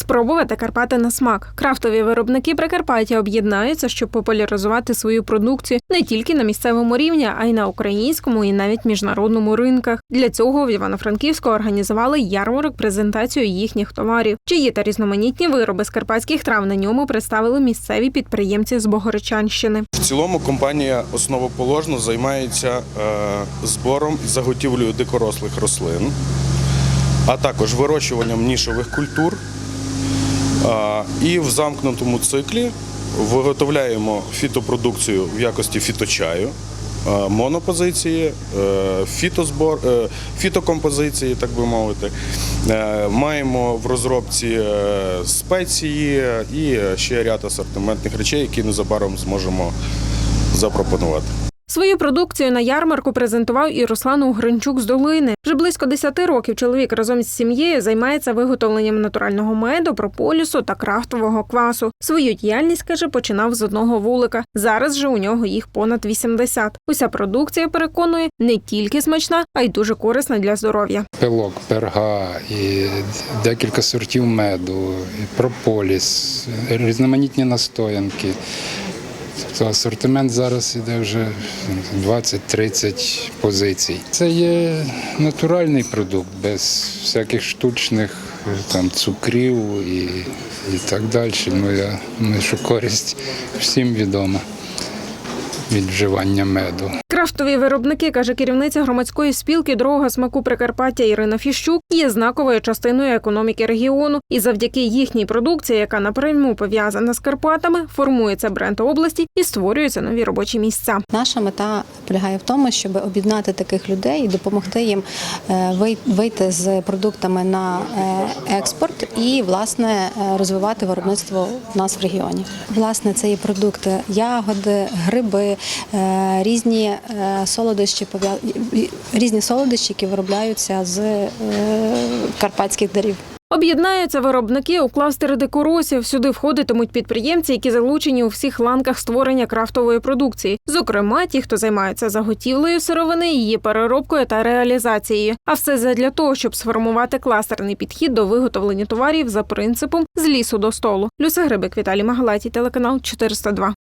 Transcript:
Спробувати Карпати на смак. Крафтові виробники Прикарпаття об'єднаються, щоб популяризувати свою продукцію не тільки на місцевому рівні, а й на українському і навіть міжнародному ринках. Для цього в Івано-Франківську організували ярмарок презентацію їхніх товарів. Чиї та різноманітні вироби з карпатських трав на ньому представили місцеві підприємці з Богородчанщини. В цілому компанія основоположно займається е, збором і заготівлею дикорослих рослин, а також вирощуванням нішових культур. І в замкнутому циклі виготовляємо фітопродукцію в якості фіточаю, монопозиції, е, фітозбор, е, фітокомпозиції, так би мовити. Е, Маємо в розробці спеції і ще ряд асортиментних речей, які незабаром зможемо запропонувати. Свою продукцію на ярмарку презентував і Руслан Угринчук з Долини. Вже близько 10 років чоловік разом з сім'єю займається виготовленням натурального меду, прополісу та крафтового квасу. Свою діяльність каже, починав з одного вулика. Зараз же у нього їх понад 80. Уся продукція переконує не тільки смачна, а й дуже корисна для здоров'я. пилок, перга, і декілька сортів меду, і прополіс, різноманітні настоянки. Тобто асортимент зараз іде вже 20-30 позицій. Це є натуральний продукт, без всяких штучних там, цукрів і, і так далі. Ну, я думаю, що користь всім відома від вживання меду. Крафтові виробники, каже керівниця громадської спілки Дорога смаку Прикарпаття Ірина Фіщук, є знаковою частиною економіки регіону, і завдяки їхній продукції, яка напряму пов'язана з Карпатами, формується бренд області і створюються нові робочі місця. Наша мета полягає в тому, щоб об'єднати таких людей і допомогти їм е, вийти з продуктами на е, експорт і власне е, розвивати виробництво в нас в регіоні. Власне, це є продукти ягоди, гриби, різні солодощі, різні солодощі, які виробляються з карпатських дарів. Об'єднаються виробники у кластери декоросів. Сюди входитимуть підприємці, які залучені у всіх ланках створення крафтової продукції, зокрема ті, хто займаються заготівлею сировини, її переробкою та реалізацією. А все задля того, щоб сформувати кластерний підхід до виготовлення товарів за принципом з лісу до столу. Люся Грибик, Віталій Магалаті, телеканал 402.